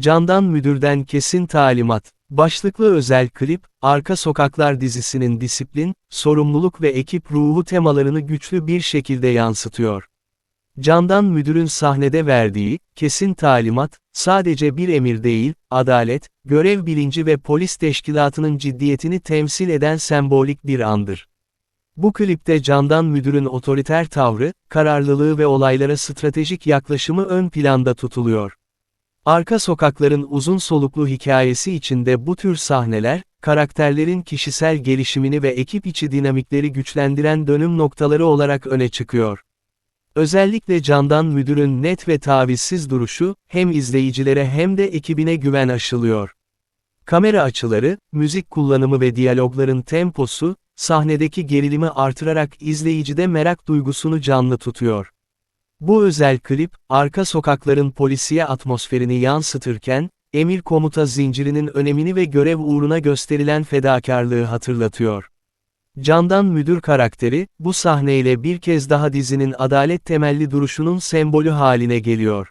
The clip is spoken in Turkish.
Candan Müdür'den kesin talimat. Başlıklı özel klip, Arka Sokaklar dizisinin disiplin, sorumluluk ve ekip ruhu temalarını güçlü bir şekilde yansıtıyor. Candan Müdür'ün sahnede verdiği, kesin talimat, sadece bir emir değil, adalet, görev bilinci ve polis teşkilatının ciddiyetini temsil eden sembolik bir andır. Bu klipte Candan Müdür'ün otoriter tavrı, kararlılığı ve olaylara stratejik yaklaşımı ön planda tutuluyor. Arka sokakların uzun soluklu hikayesi içinde bu tür sahneler, karakterlerin kişisel gelişimini ve ekip içi dinamikleri güçlendiren dönüm noktaları olarak öne çıkıyor. Özellikle Candan Müdür'ün net ve tavizsiz duruşu, hem izleyicilere hem de ekibine güven aşılıyor. Kamera açıları, müzik kullanımı ve diyalogların temposu, sahnedeki gerilimi artırarak izleyicide merak duygusunu canlı tutuyor. Bu özel klip, arka sokakların polisiye atmosferini yansıtırken, emir komuta zincirinin önemini ve görev uğruna gösterilen fedakarlığı hatırlatıyor. Candan müdür karakteri, bu sahneyle bir kez daha dizinin adalet temelli duruşunun sembolü haline geliyor.